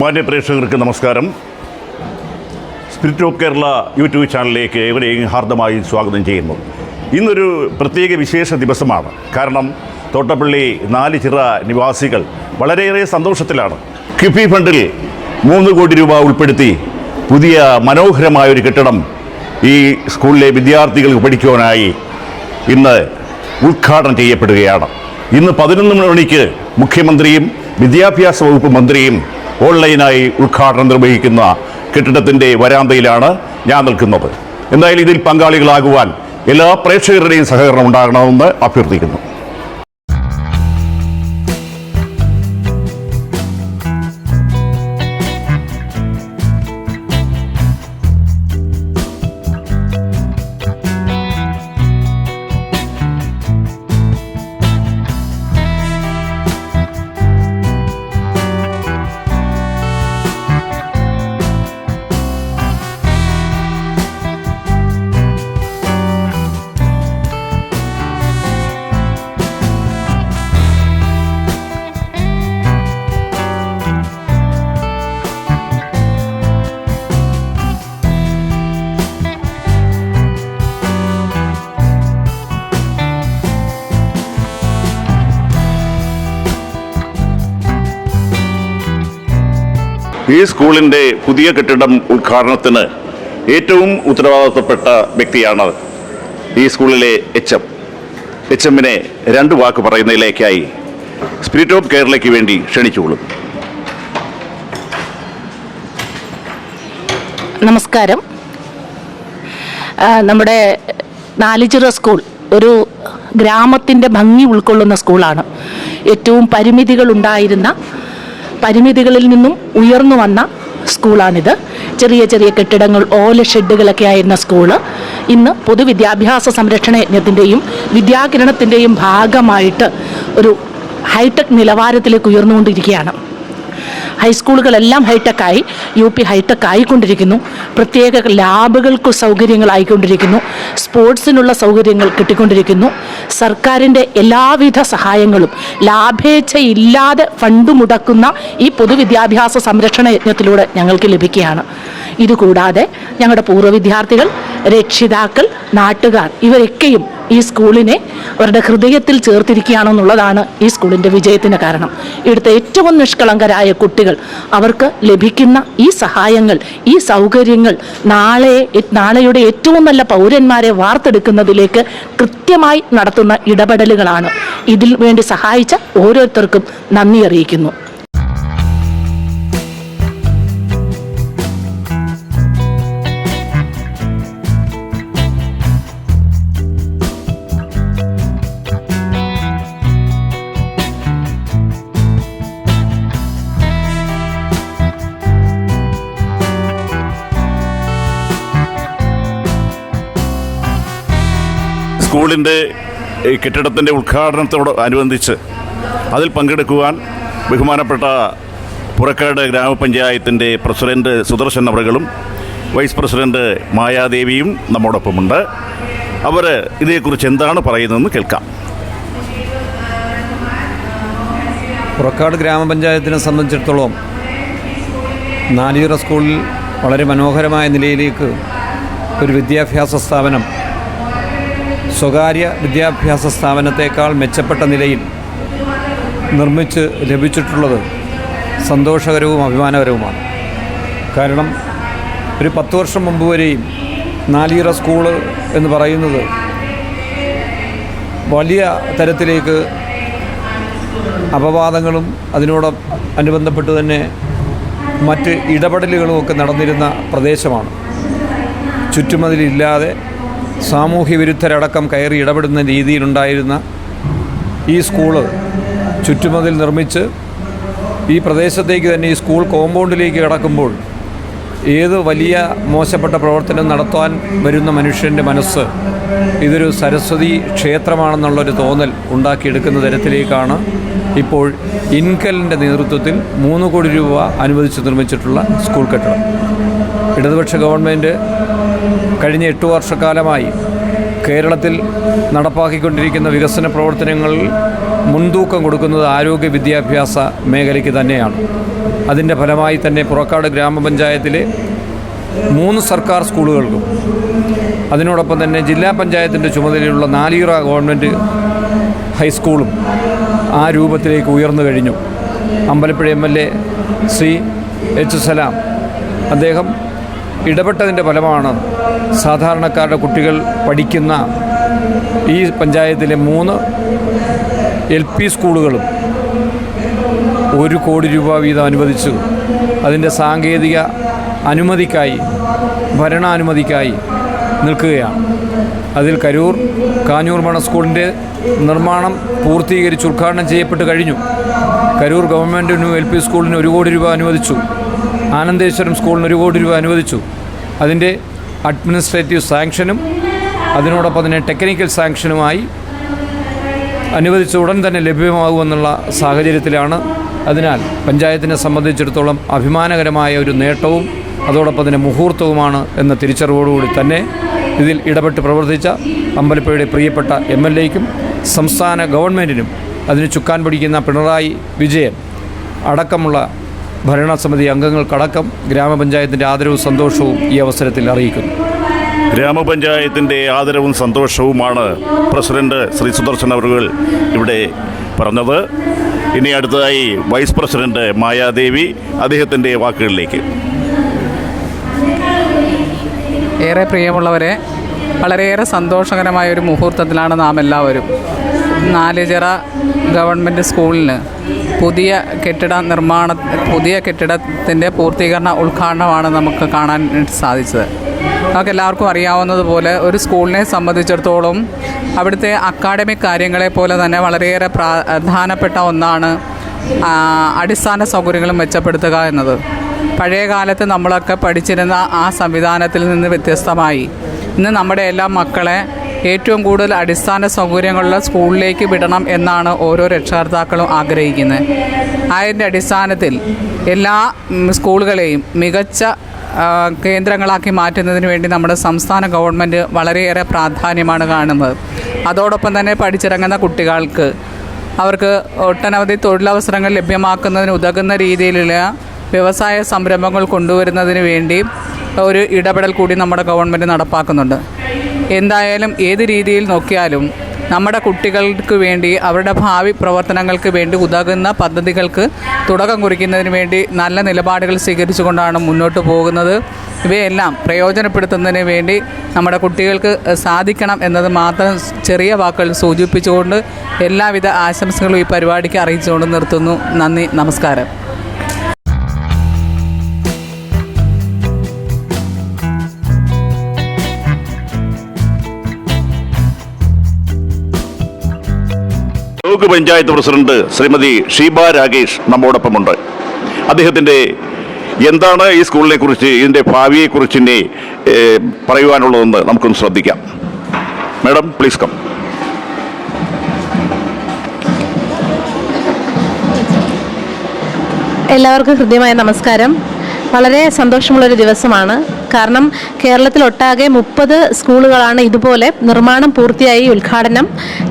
മാന്യ പ്രേക്ഷകർക്ക് നമസ്കാരം. സ്പിരിറ്റ് ഓഫ് കേരള യൂട്യൂബ് ചാനലിലേക്ക് ഏവരെയും ഹാർദമായി സ്വാഗതം ചെയ്യുന്നു. ഇന്നൊരു പ്രത്യേക വിശേഷ ദിവസമാണ്. കാരണം തോട്ടപ്പള്ളി നാല് ചിറ നിവാസികൾ വളരെയേറെ സന്തോഷത്തിലാണ്. കിഫി ഫണ്ടിൽ മൂന്ന് കോടി രൂപ ഉൾപ്പെടുത്തി പുതിയ മനോഹരമായ ഒരു കെട്ടിടം ഈ സ്കൂളിലെ വിദ്യാർത്ഥികൾക്ക് പഠിക്കുവാനായി ഇന്ന് ഉദ്ഘാടനം ചെയ്യപ്പെടുകയാണ്. ഇന്ന് പതിനൊന്ന് മണിക്ക് മുഖ്യമന്ത്രിയും വിദ്യാഭ്യാസ വകുപ്പ് മന്ത്രിയും ഓൺലൈനായി ഉദ്ഘാടനം നിർവഹിക്കുന്ന കെട്ടിടത്തിന്റെ വരാന്തയിലാണ് ഞാൻ നിൽക്കുന്നത്. എന്തായാലും ഇതിൽ പങ്കാളികളാകുവാൻ എല്ലാ പ്രേക്ഷകരുടെയും സഹകരണം ഉണ്ടാകണമെന്ന് അഭ്യർത്ഥിക്കുന്നു. ഈ സ്കൂളിന്റെ പുതിയ കെട്ടിടം ഉദ്ഘാടനത്തിന് ഏറ്റവും ഉത്തരവാദിത്തപ്പെട്ട വ്യക്തിയാണ് ഈ സ്കൂളിലെ എച്ച് എം. എച്ച് എമ്മിനെ രണ്ട് വാക്ക് പറയുന്നതിലേക്കായി സ്പിരിറ്റ് ഓഫ് കേരളയ്ക്ക് വേണ്ടി ക്ഷണിച്ചുകൊള്ളും. നമസ്കാരം. നമ്മുടെ നാലിച്ചിറ സ്കൂൾ ഒരു ഗ്രാമത്തിന്റെ ഭംഗി ഉൾക്കൊള്ളുന്ന സ്കൂളാണ്. ഏറ്റവും പരിമിതികൾ ഉണ്ടായിരുന്ന പരിമിതികളിൽ നിന്നും ഉയർന്നു വന്ന സ്കൂളാണിത്. ചെറിയ ചെറിയ കെട്ടിടങ്ങൾ ഓല ഷെഡുകളൊക്കെ ആയിരുന്ന സ്കൂൾ. ഇന്ന് പൊതുവിദ്യാഭ്യാസ സംരക്ഷണ യജ്ഞത്തിന്റെയും വിദ്യാകിരണത്തിന്റെയും ഭാഗമായിട്ട് ഒരു ഹൈടെക് നിലവാരത്തിലേക്ക് ഉയർന്നുകൊണ്ടിരിക്കുകയാണ്. ഹൈസ്കൂളുകളെല്ലാം ഹൈടെക്കായി യു പി ഹൈടെക് ആയിക്കൊണ്ടിരിക്കുന്നു. പ്രത്യേക ലാബുകൾക്ക് സൗകര്യങ്ങളായിക്കൊണ്ടിരിക്കുന്നു സ്പോർട്സിനുള്ള സൗകര്യങ്ങൾ കിട്ടിക്കൊണ്ടിരിക്കുന്നു. സർക്കാരിന്റെ എല്ലാവിധ സഹായങ്ങളും ലാഭേച്ഛയില്ലാതെ ഫണ്ട് മുടക്കുന്ന ഈ പൊതുവിദ്യാഭ്യാസ സംരക്ഷണ യജ്ഞത്തിലൂടെ ഞങ്ങൾക്ക് ലഭിക്കുകയാണ്. ഇതുകൂടാതെ ഞങ്ങളുടെ പൂർവ വിദ്യാർത്ഥികൾ രക്ഷിതാക്കൾ നാട്ടുകാർ ഇവരൊക്കെയും ഈ സ്കൂളിനെ അവരുടെ ഹൃദയത്തിൽ ചേർത്തിരിക്കുകയാണെന്നുള്ളതാണ് ഈ സ്കൂളിന്റെ വിജയത്തിന് കാരണം. ഇവിടുത്തെ ഏറ്റവും നിഷ്കളങ്കരായ കുട്ടികൾ അവർക്ക് ലഭിക്കുന്ന ഈ സഹായങ്ങൾ ഈ സൗകര്യങ്ങൾ നാളെ നാളെയുടെ ഏറ്റവും നല്ല പൗരന്മാരെ വാർത്തെടുക്കുന്നതിലേക്ക് കൃത്യമായി നടത്തുന്ന ഇടപെടലുകളാണ്. ഇതിൽ വേണ്ടി സഹായിച്ച ഓരോരുത്തർക്കും നന്ദി അറിയിക്കുന്നു. സ്കൂളിന്റെ കെട്ടിടത്തിന്റെ ഉദ്ഘാടനത്തോട് അനുബന്ധിച്ച് അതിൽ പങ്കെടുക്കുവാൻ ബഹുമാനപ്പെട്ട പുറക്കാട് ഗ്രാമപഞ്ചായത്തിന്റെ പ്രസിഡന്റ് സുദർശൻ അവറുകളും വൈസ് പ്രസിഡന്റ് മായാദേവിയും നമ്മോടൊപ്പമുണ്ട്. അവർ ഇതേക്കുറിച്ച് എന്താണ് പറയുന്നതെന്ന് കേൾക്കാം. പുറക്കാട് ഗ്രാമപഞ്ചായത്തിനെ സംബന്ധിച്ചിടത്തോളം നാലിയറ സ്കൂളിൽ വളരെ മനോഹരമായ നിലയിലേക്ക് ഒരു വിദ്യാഭ്യാസ സ്ഥാപനം സ്വകാര്യ വിദ്യാഭ്യാസ സ്ഥാപനത്തേക്കാൾ മെച്ചപ്പെട്ട നിലയിൽ നിർമ്മിച്ച് ലഭിച്ചിട്ടുള്ളത് സന്തോഷകരവും അഭിമാനകരവുമാണ്. കാരണം ഒരു പത്ത് വർഷം മുമ്പ് വരെയും നാലിയറ സ്കൂൾ എന്ന് പറയുന്നത് വലിയ തരത്തിലേക്ക് അപവാദങ്ങളും അതിനോട് അനുബന്ധപ്പെട്ട് തന്നെ മറ്റ് ഇടപെടലുകളും ഒക്കെ നടന്നിരുന്ന പ്രദേശമാണ്. ചുറ്റുമതിലില്ലാതെ സാമൂഹ്യ വിരുദ്ധരടക്കം കയറി ഇടപെടുന്ന രീതിയിലുണ്ടായിരുന്ന ഈ സ്കൂൾ ചുറ്റുമതിൽ നിർമ്മിച്ച് ഈ പ്രദേശത്തേക്ക് തന്നെ ഈ സ്കൂൾ കോമ്പൗണ്ടിലേക്ക് കടക്കുമ്പോൾ ഏത് വലിയ മോശപ്പെട്ട പ്രവർത്തനം നടത്താൻ വരുന്ന മനുഷ്യന്റെ മനസ്സ് ഇതൊരു സരസ്വതി ക്ഷേത്രമാണെന്നുള്ളൊരു തോന്നൽ ഉണ്ടാക്കിയെടുക്കുന്ന തരത്തിലേക്കാണ് ഇപ്പോൾ ഇൻകലിന്റെ നേതൃത്വത്തിൽ മൂന്ന് കോടി രൂപ അനുവദിച്ച് നിർമ്മിച്ചിട്ടുള്ള സ്കൂൾ കെട്ടിടം. ഇടതുപക്ഷ ഗവൺമെന്റ് കഴിഞ്ഞ എട്ട് വർഷക്കാലമായി കേരളത്തിൽ നടപ്പാക്കിക്കൊണ്ടിരിക്കുന്ന വികസന പ്രവർത്തനങ്ങളിൽ മുൻതൂക്കം കൊടുക്കുന്നത് ആരോഗ്യ വിദ്യാഭ്യാസ മേഖലയ്ക്ക് തന്നെയാണ്. അതിന്റെ ഫലമായി തന്നെ പുറക്കാട് ഗ്രാമപഞ്ചായത്തിലെ മൂന്ന് സർക്കാർ സ്കൂളുകൾക്കും അതിനോടൊപ്പം തന്നെ ജില്ലാ പഞ്ചായത്തിന്റെ ചുമതലയുള്ള നാലീറ ഗവൺമെന്റ് ഹൈസ്കൂളും ആ രൂപത്തിലേക്ക് ഉയർന്നു കഴിഞ്ഞു. Ambalappuzha M L A Shri H Salam അദ്ദേഹം ഇടപെട്ടതിന്റെ ഫലമാണ് സാധാരണക്കാരുടെ കുട്ടികൾ പഠിക്കുന്ന ഈ പഞ്ചായത്തിലെ മൂന്ന് എൽ പി സ്കൂളുകളും ഒരു കോടി രൂപ വീതം അനുവദിച്ചു. അതിന്റെ സാങ്കേതിക അനുമതിക്കായി ഭരണാനുമതിക്കായി നിൽക്കുകയാണ്. അതിൽ കരൂർ കാഞ്ഞൂർ മണ സ്കൂളിന്റെ നിർമ്മാണം പൂർത്തീകരിച്ച് ഉദ്ഘാടനം ചെയ്യപ്പെട്ട് കഴിഞ്ഞു. കരൂർ ഗവൺമെന്റ് എൽ പി സ്കൂളിന് ഒരു കോടി രൂപ അനുവദിച്ചു. ആനന്ദേശ്വരം സ്കൂളിന് ഒരു കോടി രൂപ അനുവദിച്ചു. അതിന്റെ അഡ്മിനിസ്ട്രേറ്റീവ് സാങ്ഷനും അതിനോടൊപ്പം തന്നെ ടെക്നിക്കൽ സാങ്ഷനുമായി അനുവദിച്ച ഉടൻ തന്നെ ലഭ്യമാകുമെന്നുള്ള സാഹചര്യത്തിലാണ്. അതിനാൽ പഞ്ചായത്തിനെ സംബന്ധിച്ചിടത്തോളം അഭിമാനകരമായ ഒരു നേട്ടവും അതോടൊപ്പം തന്നെ മുഹൂർത്തവുമാണ് എന്ന തിരിച്ചറിവോടുകൂടി തന്നെ ഇതിൽ ഇടപെട്ട് പ്രവർത്തിച്ച അമ്പലപ്പുഴയുടെ പ്രിയപ്പെട്ട എം എൽ എക്കും സംസ്ഥാന ഗവൺമെന്റിനും അതിന് ചുക്കാൻ പിടിക്കുന്ന പിണറായി വിജയൻ അടക്കമുള്ള ഭരണസമിതി അംഗങ്ങൾക്കടക്കം ഗ്രാമപഞ്ചായത്തിന്റെ ആദരവും സന്തോഷവും ഈ അവസരത്തിൽ അറിയിക്കുന്നു. ഗ്രാമപഞ്ചായത്തിന്റെ ആദരവും സന്തോഷവുമാണ് പ്രസിഡന്റ് ശ്രീ സുദർശൻ അവറുകൾ ഇവിടെ പറഞ്ഞത്. ഇനി അടുത്തതായി വൈസ് പ്രസിഡന്റ് മായാദേവി അദ്ദേഹത്തിന്റെ വാക്കുകളിലേക്ക്. ഏറെ പ്രിയമുള്ളവരെ വളരെയേറെ സന്തോഷകരമായ ഒരു മുഹൂർത്തത്തിലാണ് നാം എല്ലാവരും നാലുചിറ ഗവൺമെന്റ് സ്കൂളിന് പുതിയ കെട്ടിട നിർമ്മാണ പുതിയ കെട്ടിടത്തിന്റെ പൂർത്തീകരണ ഉദ്ഘാടനമാണ് നമുക്ക് കാണാൻ സാധിച്ചത്. നമുക്ക് എല്ലാവർക്കും അറിയാവുന്നതുപോലെ ഒരു സ്കൂളിനെ സംബന്ധിച്ചിടത്തോളം അവിടുത്തെ അക്കാഡമിക് കാര്യങ്ങളെ പോലെ തന്നെ വളരെയേറെ പ്രധാനപ്പെട്ട ഒന്നാണ് അടിസ്ഥാന സൗകര്യങ്ങൾ മെച്ചപ്പെടുത്തുക എന്നത്. പഴയ കാലത്ത് നമ്മളൊക്കെ പഠിച്ചിരുന്ന ആ സംവിധാനത്തിൽ നിന്ന് വ്യത്യസ്തമായി. ഇന്ന് നമ്മുടെ എല്ലാ മക്കളെ ഏറ്റവും കൂടുതൽ അടിസ്ഥാന സൗകര്യങ്ങളുള്ള സ്കൂളിലേക്ക് വിടണം എന്നാണ് ഓരോ രക്ഷകർത്താക്കളും ആഗ്രഹിക്കുന്നത്. അതിന്റെ അടിസ്ഥാനത്തിൽ എല്ലാ സ്കൂളുകളെയും മികച്ച കേന്ദ്രങ്ങളാക്കി മാറ്റുന്നതിന് വേണ്ടി നമ്മുടെ സംസ്ഥാന ഗവൺമെന്റ് വളരെയേറെ പ്രാധാന്യമാണ് കാണുന്നത്. അതോടൊപ്പം തന്നെ പഠിച്ചിറങ്ങുന്ന കുട്ടികൾക്ക് അവർക്ക് ഒട്ടനവധി തൊഴിലവസരങ്ങൾ ലഭ്യമാക്കുന്നതിന് ഉതകുന്ന രീതിയിലുള്ള വ്യവസായ സംരംഭങ്ങൾ കൊണ്ടുവരുന്നതിന് വേണ്ടി ഒരു ഇടപെടൽ കൂടി നമ്മുടെ ഗവൺമെന്റ് നടപ്പാക്കുന്നുണ്ട്. എന്തായാലും ഏത് രീതിയിൽ നോക്കിയാലും നമ്മുടെ കുട്ടികൾക്ക് വേണ്ടി അവരുടെ ഭാവി പ്രവർത്തനങ്ങൾക്ക് വേണ്ടി ഉതകുന്ന പദ്ധതികൾക്ക് തുടക്കം കുറിക്കുന്നതിന് വേണ്ടി നല്ല നിലപാടുകൾ സ്വീകരിച്ചുകൊണ്ടാണ് മുന്നോട്ട് പോകുന്നത്. ഇവയെല്ലാം പ്രയോജനപ്പെടുത്തുന്നതിന് വേണ്ടി നമ്മുടെ കുട്ടികൾക്ക് സാധിക്കണം എന്നത് മാത്രം ചെറിയ വാക്കുകൾ സൂചിപ്പിച്ചുകൊണ്ട് എല്ലാവിധ ആശംസകളും ഈ പരിപാടിക്ക് അറിയിച്ചുകൊണ്ട് നിർത്തുന്നു. നന്ദി നമസ്കാരം. ബ്ലോക്ക് പഞ്ചായത്ത് പ്രസിഡന്റ് ശ്രീമതി ഷീബ രാകേഷ് നമ്മോടൊപ്പമുണ്ട്. അദ്ദേഹത്തിന്റെ എന്താണ് ഈ സ്കൂളിനെ കുറിച്ച് ഇതിന്റെ ഭാവിയെക്കുറിച്ച് ഇനി പറയുവാനുള്ളതെന്ന് നമുക്കൊന്ന് ശ്രദ്ധിക്കാം. മാഡം പ്ലീസ് കം എല്ലാവർക്കും ഹൃദ്യമായ നമസ്കാരം. വളരെ സന്തോഷമുള്ളൊരു ദിവസമാണ്. കാരണം കേരളത്തിലൊട്ടാകെ മുപ്പത് സ്കൂളുകളാണ് ഇതുപോലെ നിർമ്മാണം പൂർത്തിയായി ഉദ്ഘാടനം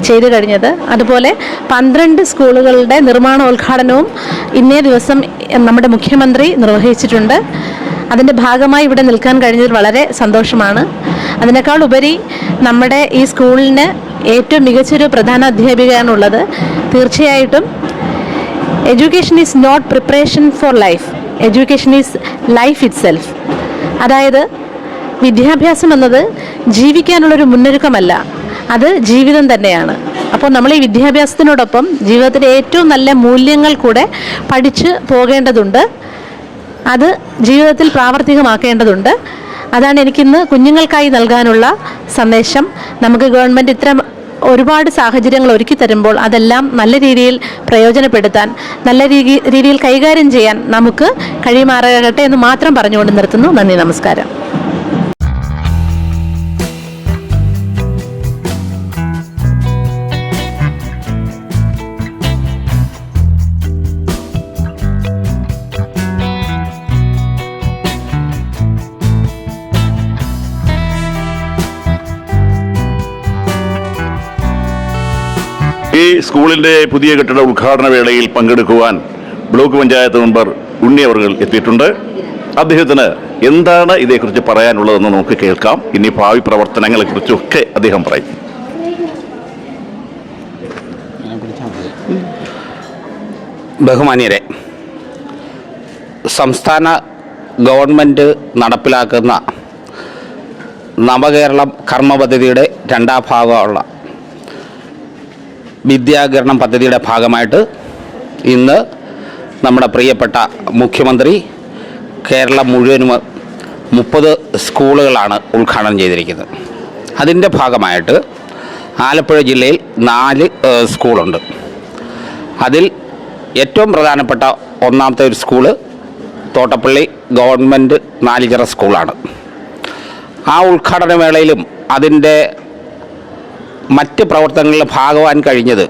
ചെയ്തു കഴിഞ്ഞത്. അതുപോലെ പന്ത്രണ്ട് സ്കൂളുകളുടെ നിർമ്മാണോദ്ഘാടനവും ഇന്നേ ദിവസം നമ്മുടെ മുഖ്യമന്ത്രി നിർവഹിച്ചിട്ടുണ്ട്. അതിന്റെ ഭാഗമായി ഇവിടെ നിൽക്കാൻ കഴിഞ്ഞതിൽ വളരെ സന്തോഷമാണ്. അതിനേക്കാൾ ഉപരി നമ്മുടെ ഈ സ്കൂളിന് ഏറ്റവും മികച്ചൊരു പ്രധാന അധ്യാപികയാണുള്ളത്. തീർച്ചയായിട്ടും education is not preparation for life. Education is life itself അതായത് വിദ്യാഭ്യാസം എന്നത് ജീവിക്കാനുള്ളൊരു മുന്നൊരുക്കമല്ല. അത് ജീവിതം തന്നെയാണ്. അപ്പോൾ നമ്മൾ ഈ വിദ്യാഭ്യാസത്തിനോടൊപ്പം ജീവിതത്തിലെ ഏറ്റവും നല്ല മൂല്യങ്ങൾ കൂടെ പഠിച്ച് പോകേണ്ടതുണ്ട്. അത് ജീവിതത്തിൽ പ്രാവർത്തികമാക്കേണ്ടതുണ്ട്. അതാണ് എനിക്കിന്ന് കുഞ്ഞുങ്ങൾക്കായി നൽകാനുള്ള സന്ദേശം. നമുക്ക് ഗവൺമെന്റ് ഇത്തരം ഒരുപാട് സാഹചര്യങ്ങൾ ഒരുക്കി തരുമ്പോൾ അതെല്ലാം നല്ല രീതിയിൽ പ്രയോജനപ്പെടുത്താൻ നല്ല രീതി രീതിയിൽ കൈകാര്യം ചെയ്യാൻ നമുക്ക് കഴിയുമാറാകട്ടെ എന്ന് മാത്രം പറഞ്ഞുകൊണ്ട് നിർത്തുന്നു. നന്ദി നമസ്കാരം. ഈ സ്കൂളിന്റെ പുതിയ കെട്ടിട ഉദ്ഘാടന വേളയിൽ പങ്കെടുക്കുവാൻ ബ്ലോക്ക് പഞ്ചായത്ത് മെമ്പർ ഉണ്ണി അവർ എത്തിയിട്ടുണ്ട്. അദ്ദേഹത്തിന് എന്താണ് ഇതേക്കുറിച്ച് പറയാനുള്ളതെന്ന് നമുക്ക് കേൾക്കാം. ഇനി ഭാവി പ്രവർത്തനങ്ങളെക്കുറിച്ചൊക്കെ അദ്ദേഹം പറയും. ബഹുമാന്യരെ സംസ്ഥാന ഗവൺമെന്റ് നടപ്പിലാക്കുന്ന നവകേരളം കർമ്മ പദ്ധതിയുടെ രണ്ടാം ഭാഗമുള്ള വിദ്യാകരണം പദ്ധതിയുടെ ഭാഗമായിട്ട് ഇന്ന് നമ്മുടെ പ്രിയപ്പെട്ട മുഖ്യമന്ത്രി കേരളം മുഴുവനും മുപ്പത് സ്കൂളുകളാണ് ഉദ്ഘാടനം ചെയ്തിരിക്കുന്നത്. അതിന്റെ ഭാഗമായിട്ട് ആലപ്പുഴ ജില്ലയിൽ നാല് സ്കൂളുണ്ട്. അതിൽ ഏറ്റവും പ്രധാനപ്പെട്ട ഒന്നാമത്തെ ഒരു സ്കൂൾ തോട്ടപ്പള്ളി ഗവൺമെന്റ് നാലിചിറ സ്കൂളാണ്. ആ ഉദ്ഘാടന വേളയിലും അതിന്റെ മറ്റ് പ്രവർത്തനങ്ങളിൽ ഭാഗമാൻ കഴിഞ്ഞത്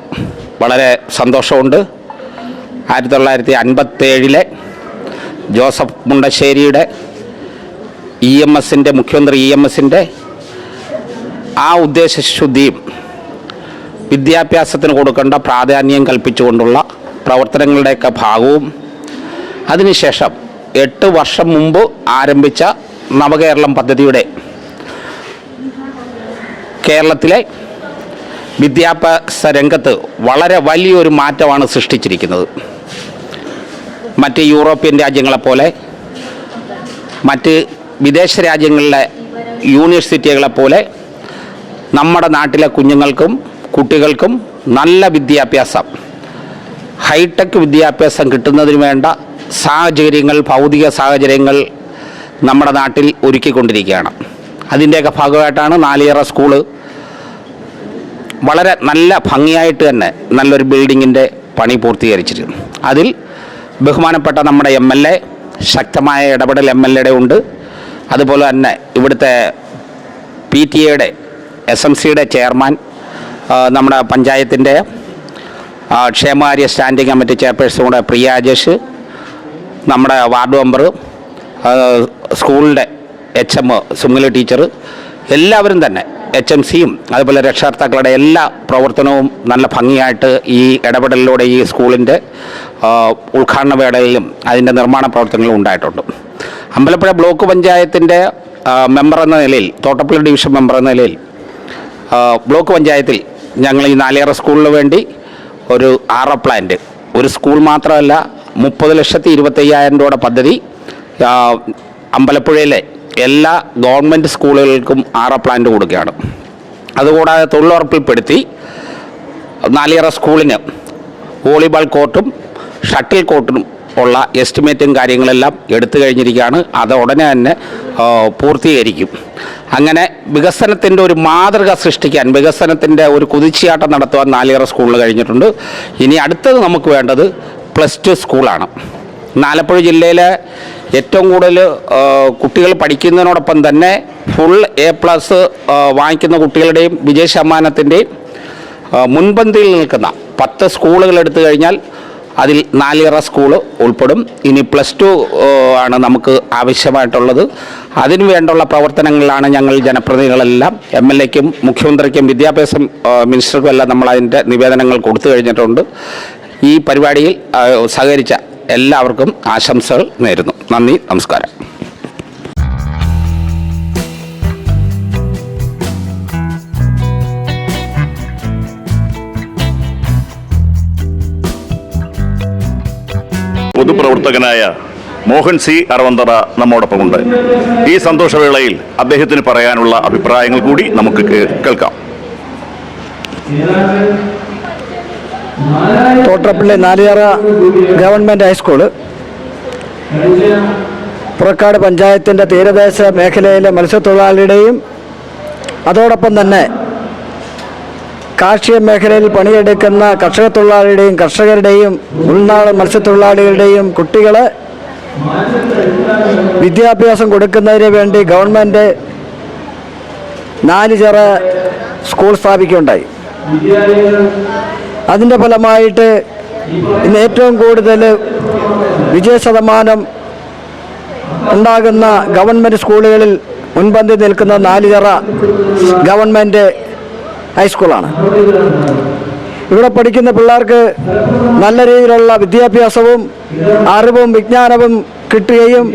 വളരെ സന്തോഷമുണ്ട്. ആയിരത്തി തൊള്ളായിരത്തി അൻപത്തേഴിലെ ജോസഫ് മുണ്ടശ്ശേരിയുടെ ഇ എം എസിന്റെ മുഖ്യമന്ത്രി ഇ എം എസിന്റെ ആ ഉദ്ദേശശുദ്ധിയും വിദ്യാഭ്യാസത്തിന് കൊടുക്കേണ്ട പ്രാധാന്യം കൽപ്പിച്ചുകൊണ്ടുള്ള പ്രവർത്തനങ്ങളുടെയൊക്കെ ഭാഗവും. അതിനുശേഷം എട്ട് വർഷം മുമ്പ് ആരംഭിച്ച നവകേരളം പദ്ധതിയുടെ കേരളത്തിലെ വിദ്യാഭ്യാസ രംഗത്ത് വളരെ വലിയൊരു മാറ്റമാണ് സൃഷ്ടിച്ചിരിക്കുന്നത്. മറ്റ് യൂറോപ്യൻ രാജ്യങ്ങളെപ്പോലെ മറ്റ് വിദേശ രാജ്യങ്ങളിലെ യൂണിവേഴ്സിറ്റികളെപ്പോലെ നമ്മുടെ നാട്ടിലെ കുഞ്ഞുങ്ങൾക്കും കുട്ടികൾക്കും നല്ല വിദ്യാഭ്യാസം. ഹൈടെക് വിദ്യാഭ്യാസം കിട്ടുന്നതിന് വേണ്ട സാഹചര്യങ്ങൾ ഭൗതിക സാഹചര്യങ്ങൾ നമ്മുടെ നാട്ടിൽ ഒരുക്കിക്കൊണ്ടിരിക്കുകയാണ്. അതിന്റെയൊക്കെ ഭാഗമായിട്ടാണ് നാലിയറ സ്കൂൾ വളരെ നല്ല ഭംഗിയായിട്ട് തന്നെ നല്ലൊരു ബിൽഡിങ്ങിന്റെ പണി പൂർത്തീകരിച്ചിരുന്നു അതിൽ ബഹുമാനപ്പെട്ട നമ്മുടെ എം എൽ എ ശക്തമായ ഇടപെടൽ എം എൽ എയുടെ ഉണ്ട്. അതുപോലെ തന്നെ ഇവിടുത്തെ പി ടി എയുടെ എസ് എം സിയുടെ ചെയർമാൻ നമ്മുടെ പഞ്ചായത്തിന്റെ ക്ഷേമകാര്യ സ്റ്റാൻഡിംഗ് കമ്മിറ്റി ചെയർപേഴ്സൺ കൂടെ പ്രിയ രാജേഷ് നമ്മുടെ വാർഡ് മെമ്പർ സ്കൂളിന്റെ എച്ച് എം സുമില ടീച്ചർ എല്ലാവരും തന്നെ എച്ച് എം സിയും അതുപോലെ രക്ഷകർത്താക്കളുടെ എല്ലാ പ്രവർത്തനവും നല്ല ഭംഗിയായിട്ട് ഈ ഇടപെടലിലൂടെ ഈ സ്കൂളിന്റെ ഉദ്ഘാടന വേളയിലും അതിന്റെ നിർമ്മാണ പ്രവർത്തനങ്ങളും ഉണ്ടായിട്ടുണ്ട്. അമ്പലപ്പുഴ ബ്ലോക്ക് പഞ്ചായത്തിന്റെ മെമ്പർ എന്ന നിലയിൽ തോട്ടപ്പള്ളി ഡിവിഷൻ മെമ്പർ എന്ന നിലയിൽ ബ്ലോക്ക് പഞ്ചായത്തിൽ ഞങ്ങൾ ഈ നാലേറെ സ്കൂളിന് വേണ്ടി ഒരു ആറ പ്ലാന്റ് ഒരു സ്കൂൾ മാത്രമല്ല മുപ്പത് ലക്ഷത്തി ഇരുപത്തയ്യായിരം രൂപയുടെ പദ്ധതി അമ്പലപ്പുഴയിലെ എല്ലാ ഗവൺമെന്റ് സ്കൂളുകൾക്കും ആറ പ്ലാന്റ് കൊടുക്കുകയാണ്. അതുകൂടാതെ തൊഴിലുറപ്പിൽപ്പെടുത്തി നാലിയറ സ്കൂളിന് വോളിബോൾ കോർട്ടും ഷട്ടിൽ കോർട്ടും ഉള്ള എസ്റ്റിമേറ്റും കാര്യങ്ങളെല്ലാം എടുത്തു കഴിഞ്ഞിരിക്കുകയാണ്. അത് ഉടനെ തന്നെ പൂർത്തീകരിക്കും. അങ്ങനെ വികസനത്തിന്റെ ഒരു മാതൃക സൃഷ്ടിക്കാൻ വികസനത്തിന്റെ ഒരു കുതിച്ചുചാട്ടം നടത്തുവാൻ നാലിയറ സ്കൂളിൽ കഴിഞ്ഞിട്ടുണ്ട്. ഇനി അടുത്തത് നമുക്ക് വേണ്ടത് പ്ലസ് ടു സ്കൂളാണ്. ആലപ്പുഴ ജില്ലയിലെ ഏറ്റവും കൂടുതൽ കുട്ടികൾ പഠിക്കുന്നതിനോടൊപ്പം തന്നെ ഫുൾ എ പ്ലസ് വാങ്ങിക്കുന്ന കുട്ടികളുടെയും വിജയ ശതമാനത്തിന്റെയും മുൻപന്തിയിൽ നിൽക്കുന്ന പത്ത് സ്കൂളുകൾ എടുത്തു കഴിഞ്ഞാൽ അതിൽ നാലിയറ സ്കൂൾ ഉൾപ്പെടും. ഇനി പ്ലസ് ടു ആണ് നമുക്ക് ആവശ്യമായിട്ടുള്ളത്. അതിനു വേണ്ടുള്ള പ്രവർത്തനങ്ങളിലാണ് ഞങ്ങൾ ജനപ്രതിനിധികളെല്ലാം എം എൽ എക്കും മുഖ്യമന്ത്രിക്കും വിദ്യാഭ്യാസ മിനിസ്റ്റർക്കും എല്ലാം നമ്മൾ അതിന്റെ നിവേദനങ്ങൾ കൊടുത്തു കഴിഞ്ഞിട്ടുണ്ട്. ഈ പരിപാടിയിൽ സഹകരിച്ച എല്ലാവർക്കും ആശംസകൾ നേരുന്നു. നന്ദി നമസ്കാരം. പൊതുപ്രവർത്തകനായ മോഹൻ സി അറവന്തറ നമ്മോടൊപ്പമുണ്ട്. ഈ സന്തോഷവേളയിൽ അദ്ദേഹത്തിന് പറയാനുള്ള അഭിപ്രായങ്ങൾ കൂടി നമുക്ക് കേൾക്കാം. Thottappally നാലിയാറ government high school. പുറക്കാട് പഞ്ചായത്തിന്റെ തീരദേശ മേഖലയിലെ മത്സ്യത്തൊഴിലാളിയുടെയും അതോടൊപ്പം തന്നെ കാർഷിക മേഖലയിൽ പണിയെടുക്കുന്ന കർഷക തൊഴിലാളിയുടെയും കർഷകരുടെയും ഉൾനാട് മത്സ്യത്തൊഴിലാളികളുടെയും കുട്ടികളെ വിദ്യാഭ്യാസം കൊടുക്കുന്നതിന് വേണ്ടി ഗവൺമെന്റ് നാല് ചെറ സ്കൂൾ സ്ഥാപിക്കുകയുണ്ടായി. അതിന്റെ ഫലമായിട്ട് ഇന്ന് ഏറ്റവും കൂടുതൽ വിജയ ശതമാനം ഉണ്ടാകുന്ന ഗവൺമെന്റ് സ്കൂളുകളിൽ മുൻപന്തി നിൽക്കുന്ന നാലുചിറ ഗവൺമെന്റ് ഹൈസ്കൂളാണ്. ഇവിടെ പഠിക്കുന്ന പിള്ളേർക്ക് നല്ല രീതിയിലുള്ള വിദ്യാഭ്യാസവും അറിവും വിജ്ഞാനവും കിട്ടുകയും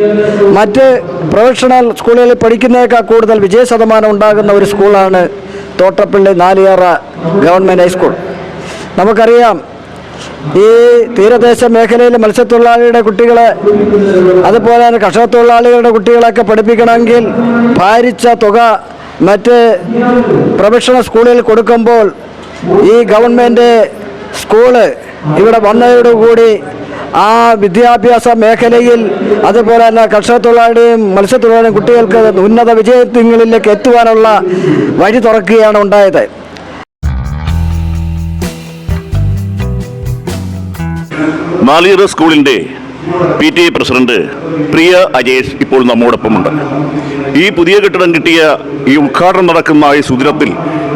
മറ്റ് പ്രൊഫഷണൽ സ്കൂളുകളിൽ പഠിക്കുന്നതിനേക്കാൾ കൂടുതൽ വിജയ ശതമാനം ഉണ്ടാകുന്ന ഒരു സ്കൂളാണ് തോട്ടപ്പള്ളി നാലിയാറ ഗവൺമെന്റ് ഹൈസ്കൂൾ. നമുക്കറിയാം ഈ തീരദേശ മേഖലയിലെ മത്സ്യത്തൊഴിലാളികളുടെ കുട്ടികളെ അതുപോലെ തന്നെ കർഷക തൊഴിലാളികളുടെ കുട്ടികളെയൊക്കെ പഠിപ്പിക്കണമെങ്കിൽ ഭാരിച്ച തുക മറ്റ് പ്രൊഫഷണൽ സ്കൂളിൽ കൊടുക്കുമ്പോൾ ഈ ഗവൺമെന്റ് സ്കൂൾ ഇവിടെ വന്നതോടുകൂടി ആ വിദ്യാഭ്യാസ മേഖലയിൽ അതുപോലെ തന്നെ കർഷക തൊഴിലാളിയും മത്സ്യത്തൊഴിലാളിയും കുട്ടികൾക്ക് ഉന്നത വിജയങ്ങളിലേക്ക് എത്തുവാനുള്ള വഴി തുറക്കുകയാണ് ഉണ്ടായത്. നാലിയർ സ്കൂളിന്റെ P T A president Priya Ajesh ഇപ്പോൾ നമ്മോടൊപ്പമുണ്ട്. ഈ പുതിയ കെട്ടിടം കിട്ടിയ ഈ ഉദ്ഘാടനം നടക്കുന്ന ഈ സുദിനത്തിൽ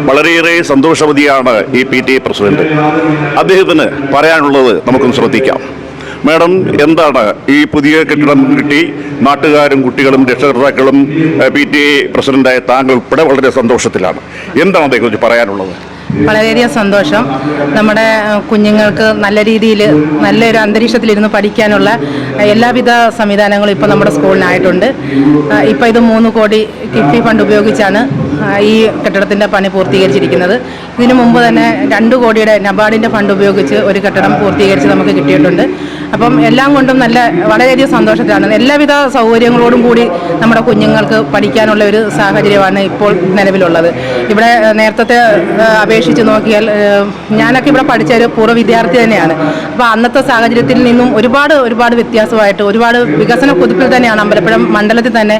വളരെയേറെ സന്തോഷവതിയാണ് ഈ പി ടി എ പ്രസിഡന്റ്. അദ്ദേഹത്തിന് പറയാനുള്ളത് നമുക്കൊന്ന് ശ്രദ്ധിക്കാം. മാഡം എന്താണ് ഈ പുതിയ കെട്ടിടം കിട്ടി? നാട്ടുകാരും കുട്ടികളും രക്ഷകർത്താക്കളും പി ടി എ പ്രസിഡന്റായ താങ്കൾ ഉൾപ്പെടെ വളരെ സന്തോഷത്തിലാണ്. എന്താണ് അതേക്കുറിച്ച് പറയാനുള്ളത്? വളരെയധികം സന്തോഷം. നമ്മുടെ കുഞ്ഞുങ്ങൾക്ക് നല്ല രീതിയിൽ നല്ലൊരു അന്തരീക്ഷത്തിലിരുന്ന് പഠിക്കാനുള്ള എല്ലാവിധ സംവിധാനങ്ങളും ഇപ്പോൾ നമ്മുടെ സ്കൂളിനായിട്ടുണ്ട്. ഇപ്പോൾ ഇത് മൂന്ന് കോടി കിഫ്ബി ഫണ്ട് ഉപയോഗിച്ചാണ് ഈ കെട്ടിടത്തിന്റെ പണി പൂർത്തീകരിച്ചിരിക്കുന്നത്. ഇതിനു മുമ്പ് തന്നെ രണ്ട് കോടിയുടെ നബാർഡിന്റെ ഫണ്ട് ഉപയോഗിച്ച് ഒരു കെട്ടിടം പൂർത്തീകരിച്ച് നമുക്ക് കിട്ടിയിട്ടുണ്ട്. അപ്പം എല്ലാം കൊണ്ടും നല്ല വളരെയധികം സന്തോഷത്തിലാണ്. എല്ലാവിധ സൗകര്യങ്ങളോടും കൂടി നമ്മുടെ കുഞ്ഞുങ്ങൾക്ക് പഠിക്കാനുള്ള ഒരു സാഹചര്യമാണ് ഇപ്പോൾ നിലവിലുള്ളത്. ഇവിടെ നേരത്തെ അപേക്ഷിച്ച് നോക്കിയാൽ ഞാനൊക്കെ ഇവിടെ പഠിച്ച ഒരു പൂർവ വിദ്യാർത്ഥി തന്നെയാണ്. അപ്പോൾ അന്നത്തെ സാഹചര്യത്തിൽ നിന്നും ഒരുപാട് ഒരുപാട് വ്യത്യാസമായിട്ട് ഒരുപാട് വികസന കുതിപ്പിൽ തന്നെയാണ് അമ്പലപ്പുഴ മണ്ഡലത്തിൽ തന്നെ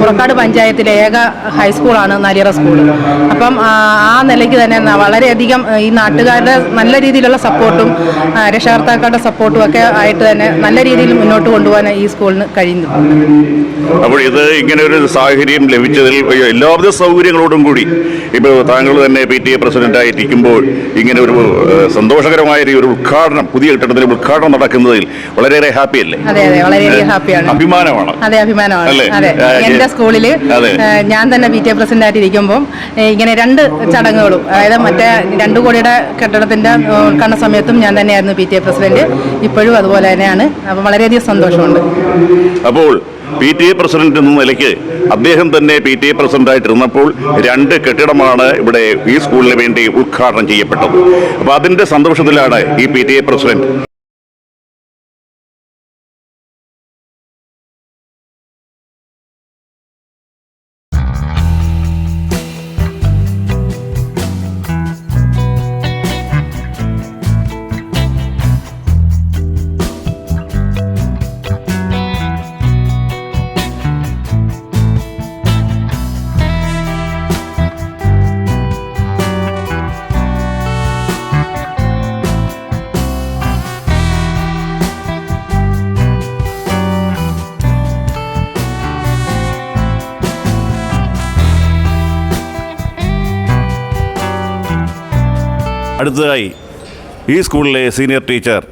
പുറക്കാട് പഞ്ചായത്തിലെ ഏക ഹൈസ്കൂളാണ് നരിയറ സ്കൂൾ. അപ്പം ആ നിലയ്ക്ക് തന്നെ വളരെയധികം ഈ നാട്ടുകാരുടെ നല്ല രീതിയിലുള്ള സപ്പോർട്ടും രക്ഷകർത്താക്കളുടെ സപ്പോർട്ടും ഒക്കെ ആയിട്ട് തന്നെ നല്ല രീതിയിൽ മുന്നോട്ട് കൊണ്ടുപോകാൻ ഈ സ്കൂളിന് കഴിയുന്നു. അപ്പോൾ ഇത് ഇങ്ങനെ ഒരു സാഹചര്യം ലഭിച്ചതിൽ എല്ലാവിധ സൗകര്യങ്ങളോടും കൂടി ഇപ്പോൾ താങ്കൾ തന്നെ പി ടി എ പ്രസിഡന്റായിട്ടിരിക്കുമ്പോൾ ഇങ്ങനെ ഒരു സന്തോഷകരമായ ഒരു ഉദ്ഘാടനം പുതിയ കെട്ടിടത്തിന്റെ ഉദ്ഘാടനം നടക്കുന്നതിൽ വളരെയേറെ ഹാപ്പി അല്ലേ? അതെ അതെ ഹാപ്പിയാണ് അഭിമാനമാണ്. അതെ അഭിമാനമാണ്? അതെ എന്റെ സ്കൂളിൽ ഞാൻ തന്നെ പി ടി എ പ്രസിഡന്റ് ആയിട്ടിരിക്കുമ്പോൾ ഇങ്ങനെ രണ്ട് ചടങ്ങുകളും അതായത് മറ്റേ രണ്ട് കോടിയുടെ കെട്ടിടത്തിന്റെ ഉദ്ഘാടന സമയത്തും ഞാൻ തന്നെയായിരുന്നു പി ടി എ പ്രസിഡന്റ്. ഇപ്പോഴും അതുപോലെ തന്നെയാണ്. അപ്പം വളരെയധികം സന്തോഷമുണ്ട്. അപ്പോൾ പി ടി എ പ്രസിഡന്റ് എന്ന നിലയ്ക്ക് അദ്ദേഹം തന്നെ പി ടി എ പ്രസിഡന്റായിട്ടിരുന്നപ്പോൾ രണ്ട് കെട്ടിടമാണ് ഇവിടെ ഈ സ്കൂളിന് വേണ്ടി ഉദ്ഘാടനം ചെയ്യപ്പെട്ടത്. അപ്പോൾ അതിന്റെ സന്തോഷത്തിലാണ് ഈ പി ടി എ പ്രസിഡന്റ് അടുത്തതായി ഈ സ്കൂളിലെ സീനിയർ ടീച്ചർ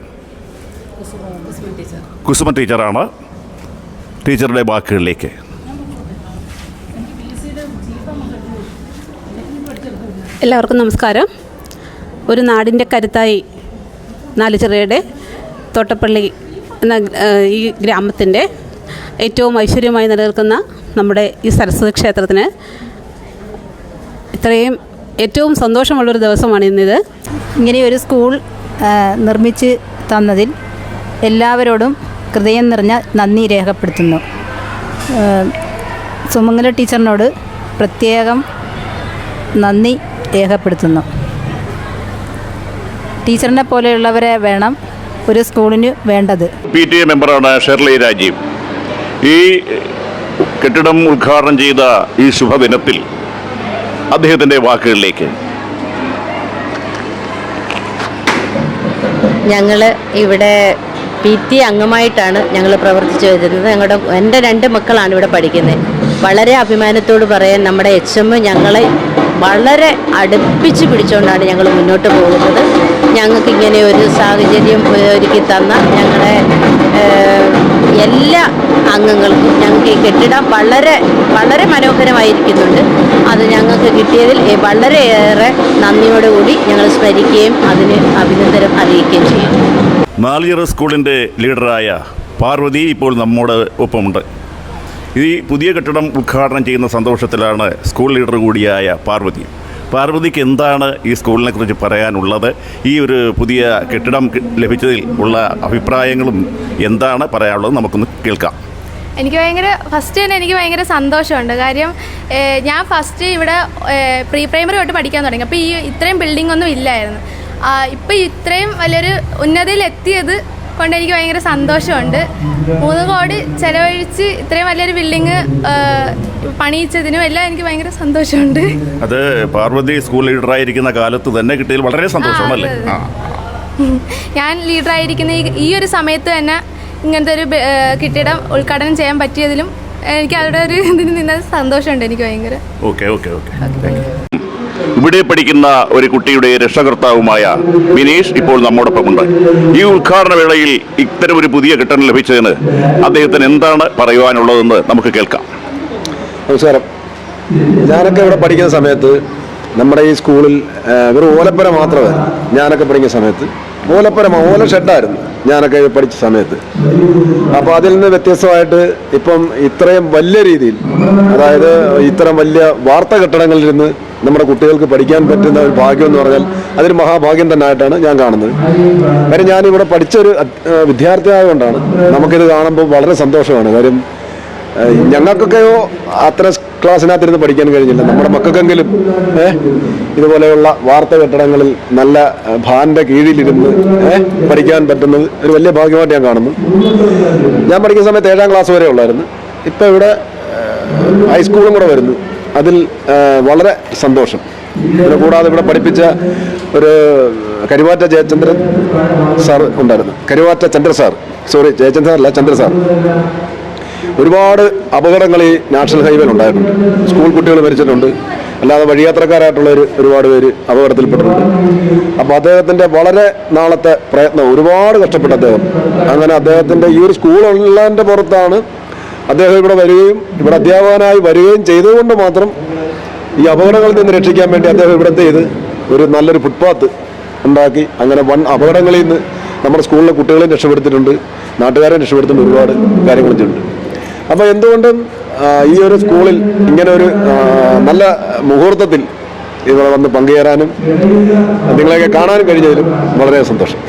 കുസുമ ടീച്ചറാണ്. ടീച്ചറുടെ വാക്കുകളിലേക്ക്. എല്ലാവർക്കും നമസ്കാരം. ഒരു നാടിന്റെ കരുത്തായി നാലുചിറയുടെ തോട്ടപ്പള്ളി എന്ന ഈ ഗ്രാമത്തിന്റെ ഏറ്റവും ഐശ്വര്യമായി നിലനിൽക്കുന്ന നമ്മുടെ ഈ സരസ്വതി ക്ഷേത്രത്തിന് ഇത്രയും ഏറ്റവും സന്തോഷമുള്ളൊരു ദിവസമാണ് ഇന്നിത്. ഇങ്ങനെയൊരു സ്കൂൾ നിർമ്മിച്ച് തന്നതിൽ എല്ലാവരോടും ഹൃദയം നിറഞ്ഞ നന്ദി രേഖപ്പെടുത്തുന്നു. സുമംഗല ടീച്ചറിനോട് പ്രത്യേകം നന്ദി രേഖപ്പെടുത്തുന്നു. ടീച്ചറിനെ പോലെയുള്ളവരെ വേണം ഒരു സ്കൂളിന് വേണ്ടത്. പി ടി എ മെമ്പറാണ് ഷെർലി രാജീവ്. ഈ കെട്ടിടം ഉദ്ഘാടനം ചെയ്ത ഈ ശുഭദിനത്തിൽ അദ്ദേഹത്തിന്റെ വാക്കുകളിലേക്ക്. ഞങ്ങൾ ഇവിടെ പി ടി അംഗമായിട്ടാണ് ഞങ്ങൾ പ്രവർത്തിച്ചു വരുന്നത്. ഞങ്ങളുടെ എന്റെ രണ്ട് മക്കളാണ് ഇവിടെ പഠിക്കുന്നത്. വളരെ അഭിമാനത്തോട് പറയാൻ നമ്മുടെ എച്ച് എം ഞങ്ങളെ വളരെ അടുപ്പിച്ച് പിടിച്ചുകൊണ്ടാണ് ഞങ്ങൾ മുന്നോട്ട് പോകുന്നത്. ഞങ്ങൾക്ക് ഇങ്ങനെ ഒരു സാഹചര്യം ഒരുക്കി തന്ന ഞങ്ങളെ ഏഹ്, എല്ലാ അംഗങ്ങൾക്കും ഞങ്ങൾക്ക് ഈ കെട്ടിടം വളരെ വളരെ മനോഹരമായിരിക്കുന്നുണ്ട്. അത് ഞങ്ങൾക്ക് കിട്ടിയതിൽ വളരെയേറെ നന്ദിയോടുകൂടി ഞങ്ങൾ സ്മരിക്കുകയും അതിന് അഭിനന്ദനം അറിയിക്കുകയും ചെയ്യും. നാളിയറ സ്കൂളിന്റെ ലീഡറായ പാർവതി ഇപ്പോൾ നമ്മോട് ഒപ്പമുണ്ട്. ഈ പുതിയ കെട്ടിടം ഉദ്ഘാടനം ചെയ്യുന്ന സന്തോഷത്തിലാണ് സ്കൂൾ ലീഡർ കൂടിയായ പാർവതി. പാർവതിക്ക് എന്താണ് ഈ സ്കൂളിനെ കുറിച്ച് പറയാനുള്ളത്? ഈ ഒരു പുതിയ കെട്ടിടം ലഭിച്ചതിൽ ഉള്ള അഭിപ്രായങ്ങളും എന്താണ് പറയാനുള്ളത് നമുക്കൊന്ന് കേൾക്കാം. എനിക്ക് ഭയങ്കര ഫസ്റ്റ് തന്നെ എനിക്ക് ഭയങ്കര സന്തോഷമുണ്ട്. കാര്യം ഞാൻ ഫസ്റ്റ് ഇവിടെ പ്രീ പ്രൈമറി തൊട്ട് പഠിക്കാൻ തുടങ്ങി. അപ്പോൾ ഈ ഇത്രയും ബിൽഡിംഗ് ഒന്നും ഇല്ലായിരുന്നു. ഇപ്പോൾ ഇത്രയും വലിയൊരു ഉന്നതിയിൽ എത്തിയത് കൊണ്ട് എനിക്ക് ഭയങ്കര സന്തോഷമുണ്ട്. മൂന്ന് കോടി ചെലവഴിച്ച് ഇത്രയും വലിയൊരു ബിൽഡിങ് പണിയിച്ചതിനും എല്ലാം എനിക്ക് ഭയങ്കര സന്തോഷമുണ്ട്. അത് പാർവതി സ്കൂൾ ലീഡറായിരിക്കുന്ന കാലത്ത് തന്നെ കിട്ടിയതിൽ വളരെ സന്തോഷമാണല്ലേ? ഞാൻ ലീഡറായിരിക്കുന്ന ഈ ഈ ഒരു സമയത്ത് തന്നെ ഇങ്ങനത്തെ ഒരു കെട്ടിടം ഉദ്ഘാടനം ചെയ്യാൻ പറ്റിയതിലും എനിക്ക് അവിടെ ഒരു ഇതിന് നിന്നത് സന്തോഷമുണ്ട് എനിക്ക് ഭയങ്കര. ഓക്കെ ഓക്കെ ഓക്കെ ഇവിടെ പഠിക്കുന്ന ഒരു കുട്ടിയുടെ രക്ഷകർത്താവുമായ വിനീഷ് ഇപ്പോൾ നമ്മോടൊപ്പമുണ്ട്. ഈ ഉദ്ഘാടന വേളയിൽ ഇത്തരം ഒരു പുതിയ ഘട്ടം ലഭിച്ചതിന് അദ്ദേഹത്തിന് എന്താണ് പറയുവാനുള്ളതെന്ന് നമുക്ക് കേൾക്കാം. നമസ്കാരം. ഞാനൊക്കെ ഇവിടെ പഠിക്കുന്ന സമയത്ത് നമ്മുടെ ഈ സ്കൂളിൽ വെറും ഓലപ്പുര മാത്രമേ ഞാനൊക്കെ പഠിക്കുന്ന സമയത്ത് ഓലപ്പുര ഓല ഷെഡായിരുന്നു ഞാനൊക്കെ പഠിച്ച സമയത്ത്. അപ്പോൾ അതിൽ നിന്ന് വ്യത്യസ്തമായിട്ട് ഇപ്പം ഇത്രയും വലിയ രീതിയിൽ അതായത് ഇത്തരം വലിയ വാർത്ത കെട്ടിടങ്ങളിൽ ഇരുന്ന് നമ്മുടെ കുട്ടികൾക്ക് പഠിക്കാൻ പറ്റുന്ന ഒരു ഭാഗ്യം എന്ന് പറഞ്ഞാൽ അതൊരു മഹാഭാഗ്യം തന്നെ ആയിട്ടാണ് ഞാൻ കാണുന്നത്. കാര്യം ഞാനിവിടെ പഠിച്ചൊരു വിദ്യാർത്ഥി ആയതുകൊണ്ടാണ് നമുക്കിത് കാണുമ്പോൾ വളരെ സന്തോഷമാണ്. കാര്യം ഞങ്ങൾക്കൊക്കെയോ അത്ര ക്ലാസ്സിനകത്തിരുന്ന് പഠിക്കാൻ കഴിഞ്ഞില്ല. നമ്മുടെ മക്കൾക്കെങ്കിലും ഇതുപോലെയുള്ള വാർത്ത കെട്ടിടങ്ങളിൽ നല്ല ഭാന്റെ കീഴിലിരുന്ന് പഠിക്കാൻ പറ്റുന്നത് ഒരു വലിയ ഭാഗ്യമായിട്ട് ഞാൻ കാണുന്നു. ഞാൻ പഠിക്കുന്ന സമയത്ത് ഏഴാം ക്ലാസ് വരെ ഉള്ളായിരുന്നു. ഇപ്പം ഇവിടെ ഹൈസ്കൂളും കൂടെ വരുന്നു. അതിൽ വളരെ സന്തോഷം. പിന്നെ കൂടാതെ ഇവിടെ പഠിപ്പിച്ച ഒരു കരുവാറ്റ ജയചന്ദ്രൻ സാർ ഉണ്ടായിരുന്നു. കരുവാറ്റ ചന്ദ്ര സാർ. സോറി ജയചന്ദ്രൻ അല്ല ചന്ദ്ര സാർ. ഒരുപാട് അപകടങ്ങൾ ഈ നാഷണൽ ഹൈവേയിൽ ഉണ്ടായിട്ടുണ്ട്. സ്കൂൾ കുട്ടികൾ മരിച്ചിട്ടുണ്ട്. അല്ലാതെ വഴിയാത്രക്കാരായിട്ടുള്ളവർ ഒരുപാട് പേര് അപകടത്തിൽപ്പെട്ടിട്ടുണ്ട്. അപ്പോൾ അദ്ദേഹത്തിന്റെ വളരെ നാളത്തെ പ്രയത്നം ഒരുപാട് കഷ്ടപ്പെട്ട അദ്ദേഹം. അങ്ങനെ അദ്ദേഹത്തിന്റെ ഈ ഒരു സ്കൂൾ ഉള്ളതിന്റെ പുറത്താണ് അദ്ദേഹം ഇവിടെ വരികയും ഇവിടെ അധ്യാപകനായി വരികയും ചെയ്തതുകൊണ്ട് മാത്രം ഈ അപകടങ്ങളിൽ നിന്ന് രക്ഷിക്കാൻ വേണ്ടി അദ്ദേഹം ഇവിടുത്തെ ഇത് ഒരു നല്ലൊരു ഫുട്പാത്ത് ഉണ്ടാക്കി. അങ്ങനെ വൺ അപകടങ്ങളിൽ നിന്ന് നമ്മുടെ സ്കൂളിലെ കുട്ടികളെയും രക്ഷപ്പെടുത്തിയിട്ടുണ്ട്. നാട്ടുകാരെ രക്ഷപ്പെടുത്തുന്ന ഒരുപാട് കാര്യങ്ങൾ ചെയ്തിട്ടുണ്ട്. അപ്പോൾ എന്തുകൊണ്ടും ഈ ഒരു സ്കൂളിൽ ഇങ്ങനെ ഒരു നല്ല മുഹൂർത്തത്തിൽ ഇവിടെ വന്ന് പങ്കുചേരാനും നിങ്ങളെയൊക്കെ കാണാനും കഴിഞ്ഞതിലും വളരെ സന്തോഷം.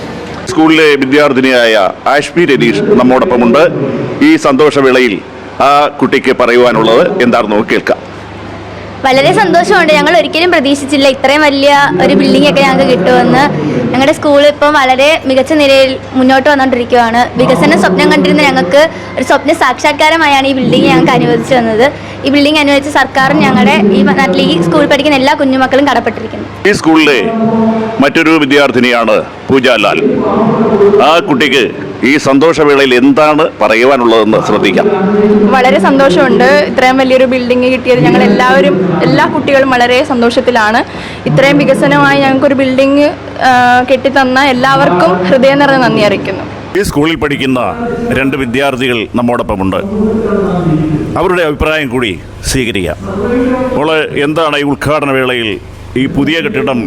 സ്കൂളിലെ വിദ്യാർത്ഥിനിയായ ആഷ്മി രതീഷ് നമ്മോടൊപ്പമുണ്ട്. ഈ സന്തോഷവേളയിൽ ആ കുട്ടിക്ക് പറയുവാനുള്ളത് എന്താണെന്ന് നമുക്ക് കേൾക്കാം. വളരെ സന്തോഷമുണ്ട്. ഞങ്ങൾ ഒരിക്കലും പ്രതീക്ഷിച്ചില്ല ഇത്രയും വലിയ ഒരു ബിൽഡിംഗ് ഒക്കെ ഞങ്ങൾക്ക് കിട്ടുമെന്ന്. ഞങ്ങളുടെ സ്കൂൾ ഇപ്പം വളരെ മികച്ച നിലയിൽ മുന്നോട്ട് വന്നുകൊണ്ടിരിക്കുകയാണ് വികസന സ്വപ്നം കണ്ടിരുന്ന ഞങ്ങൾക്ക് ഒരു സ്വപ്ന സാക്ഷാത്കാരമായാണ് ഈ ബിൽഡിംഗ് ഞങ്ങൾക്ക് അനുവദിച്ചു തന്നത്. ഈ ബിൽഡിംഗ് അനുവദിച്ച സർക്കാരും ഞങ്ങളുടെ ഈ നാട്ടിൽ ഈ സ്കൂളിൽ പഠിക്കുന്ന എല്ലാ കുഞ്ഞുമക്കളും കടപ്പെട്ടിരിക്കുന്നു. ഈ സ്കൂളിലെ മറ്റൊരു വിദ്യാർത്ഥിനിയാണ് പൂജാലാൽ. ആ കുട്ടിക്ക് ഈ സന്തോഷവേളയിൽ എന്താണ് പറയുവാനുള്ളതെന്ന് ശ്രദ്ധിക്കാം. വളരെ സന്തോഷമുണ്ട്. ഇത്രയും വലിയൊരു ബിൽഡിംഗ് കിട്ടിയത് ഞങ്ങൾ എല്ലാവരും എല്ലാ കുട്ടികളും വളരെ സന്തോഷത്തിലാണ്. ഇത്രയും വികസനമായി ഞങ്ങൾക്കൊരു ബിൽഡിംഗ് കെട്ടിത്തന്ന എല്ലാവർക്കും ഹൃദയം നിറഞ്ഞ നന്ദി അറിയിക്കുന്നു. ഈ സ്കൂളിൽ പഠിക്കുന്ന രണ്ട് വിദ്യാർത്ഥികൾ നമ്മോടൊപ്പമുണ്ട്. അവരുടെ അഭിപ്രായം കൂടി സ്വീകരിക്കാം. അപ്പോൾ എന്താണ് ഈ ഉദ്ഘാടന വേളയിൽ ഈ പുതിയ കെട്ടിടം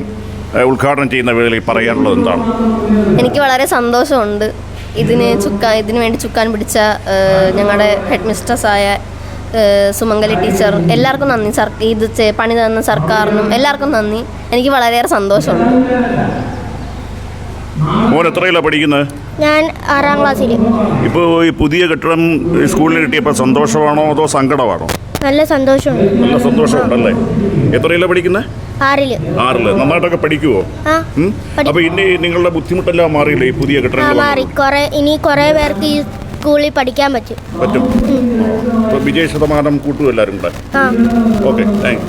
ഉദ്ഘാടനം ചെയ്യുന്ന വേളയിൽ പറയാനുള്ളത് എന്താണ്? എനിക്ക് വളരെ സന്തോഷമുണ്ട്. ഇതിന് ചുക്കാൻ ഇതിനു വേണ്ടി ചുക്കാൻ പിടിച്ച ഞങ്ങളുടെ ഹെഡ് മിസ്റ്റേഴ്സായ സുമംഗലി ടീച്ചർ എല്ലാവർക്കും നന്ദി. സർ ഇത് പണി തന്ന സർക്കാരിനും എല്ലാവർക്കും നന്ദി. എനിക്ക് വളരെയേറെ സന്തോഷമുണ്ട്. മോൻ എത്രയിലാണ് പഠിക്കുന്നത് ഞാൻ ആറാം ക്ലാസ്സിൽ ഇപ്പോൾ ഈ പുതിയ കെട്ടിടം സ്കൂളിൽ കിട്ടിയപ്പോൾ സന്തോഷമാണോ അതോ സങ്കടമാണോ? നല്ല സന്തോഷമുണ്ട്. നല്ല സന്തോഷമുണ്ടല്ലേ? എത്രയിലാണ് പഠിക്കുന്നത് ആറിൽ. ആറിൽ. നന്നായിട്ടൊക്കെ പഠിക്കുവോ? അപ്പൊ ഇനി നിങ്ങളുടെ ബുദ്ധിമുട്ടെല്ലാം മാറിയില്ലേ ഈ പുതിയ കെട്ടിടങ്ങൾ മാറി. കുറെ ഇനി കുറെ പേർക്ക് ഈ സ്കൂളിൽ പഠിക്കാൻ പറ്റും. പറ്റും. വിജയ ശതമാനം കൂട്ടും എല്ലാവരും കൂടെ? Okay thank